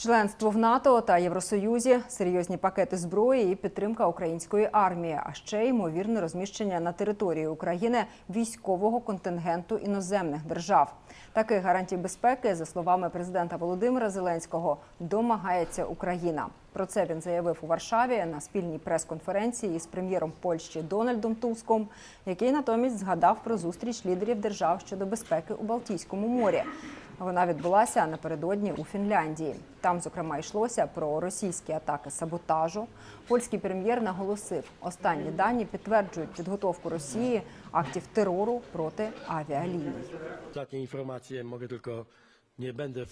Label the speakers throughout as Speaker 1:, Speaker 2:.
Speaker 1: Членство в НАТО та Євросоюзі, серйозні пакети зброї і підтримка української армії, а ще ймовірне розміщення на території України військового контингенту іноземних держав. Таких гарантій безпеки, за словами президента Володимира Зеленського, домагається Україна. Про це він заявив у Варшаві на спільній прес-конференції із прем'єром Польщі Дональдом Туском, який натомість згадав про зустріч лідерів держав щодо безпеки у Балтійському морі. Вона відбулася напередодні у Фінляндії. Там, зокрема, йшлося про російські атаки саботажу. Польський прем'єр наголосив, останні дані підтверджують підготовку Росії актів терору проти авіаліній.
Speaker 2: Ostatnie інформації mogę tylko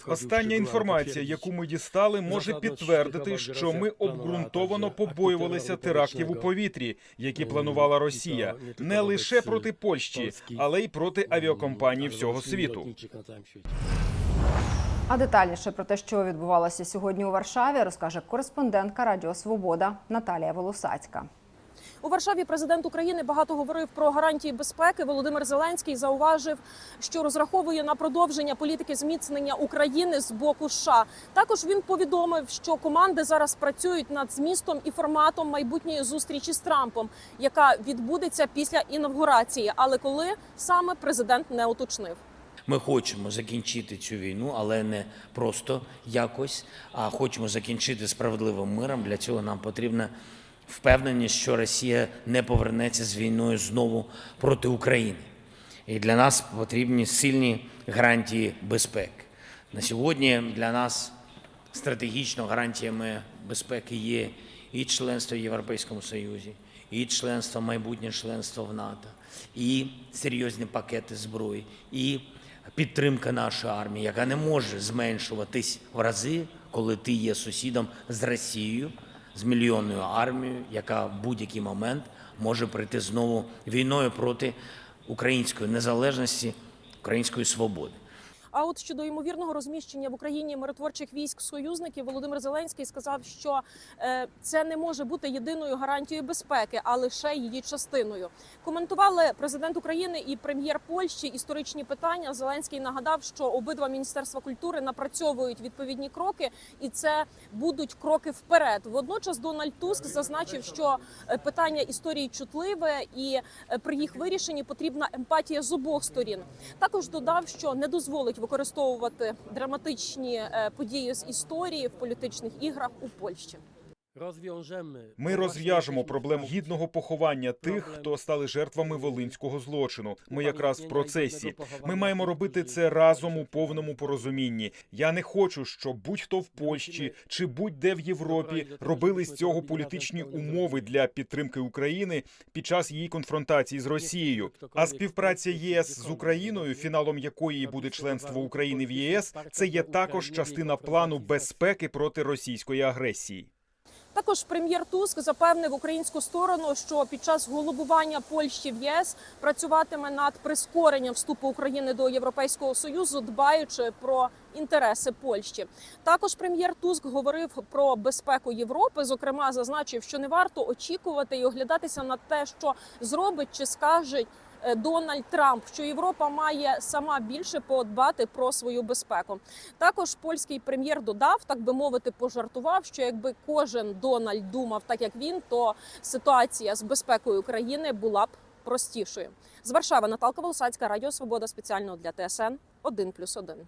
Speaker 3: Остання інформація, яку ми дістали, може підтвердити, що ми обґрунтовано побоювалися терактів у повітрі, які планувала Росія, не лише проти Польщі, але й проти авіакомпаній всього світу.
Speaker 1: А детальніше про те, що відбувалося сьогодні у Варшаві, розкаже кореспондентка Радіо Свобода Наталія Волосацька.
Speaker 4: У Варшаві президент України багато говорив про гарантії безпеки. Володимир Зеленський зауважив, що розраховує на продовження політики зміцнення України з боку США. Також він повідомив, що команди зараз працюють над змістом і форматом майбутньої зустрічі з Трампом, яка відбудеться після інавгурації. Але коли саме президент не уточнив.
Speaker 5: Ми хочемо закінчити цю війну, але не просто якось, а хочемо закінчити справедливим миром. Для цього нам потрібна впевненість, що Росія не повернеться з війною знову проти України. І для нас потрібні сильні гарантії безпеки. На сьогодні для нас стратегічно гарантіями безпеки є і членство в Європейському Союзі, і членство, майбутнє членство в НАТО, і серйозні пакети зброї, і підтримка нашої армії, яка не може зменшуватись в рази, коли ти є сусідом з Росією, з мільйонною армією, яка в будь-який момент може прийти знову війною проти української незалежності, української свободи.
Speaker 4: А от щодо ймовірного розміщення в Україні миротворчих військ союзників, Володимир Зеленський сказав, що е, це не може бути єдиною гарантією безпеки, а лише її частиною. Коментували президент України і прем'єр Польщі історичні питання. Зеленський нагадав, що обидва міністерства культури напрацьовують відповідні кроки, і це будуть кроки вперед. Водночас Дональд Туск зазначив, що е, питання історії чутливе, і е, при їх вирішенні потрібна емпатія з обох сторін. Також додав, що не дозволить використовувати драматичні е, події з історії в політичних іграх у Польщі.
Speaker 3: Ми розв'яжемо проблему гідного поховання тих, хто стали жертвами волинського злочину. Ми якраз в процесі. Ми маємо робити це разом у повному порозумінні. Я не хочу, щоб будь-хто в Польщі чи будь-де в Європі робили з цього політичні умови для підтримки України під час її конфронтації з Росією. А співпраця ЄС з Україною, фіналом якої буде членство України в ЄС, це є також частина плану безпеки проти російської агресії.
Speaker 4: Також прем'єр Туск запевнив українську сторону, що під час голубування Польщі в ЄС працюватиме над прискоренням вступу України до Європейського союзу, дбаючи про інтереси Польщі. Також прем'єр Туск говорив про безпеку Європи. Зокрема, зазначив, що не варто очікувати і оглядатися на те, що зробить чи скаже е, Дональд Трамп, що Європа має сама більше подбати про свою безпеку. Також польський прем'єр додав, так би мовити, пожартував, що якби кожен Дональд думав так, як він, то ситуація з безпекою України була б простішою. З Варшави Наталка Волосацька, Радіо Свобода спеціально для ТСН 1+,1.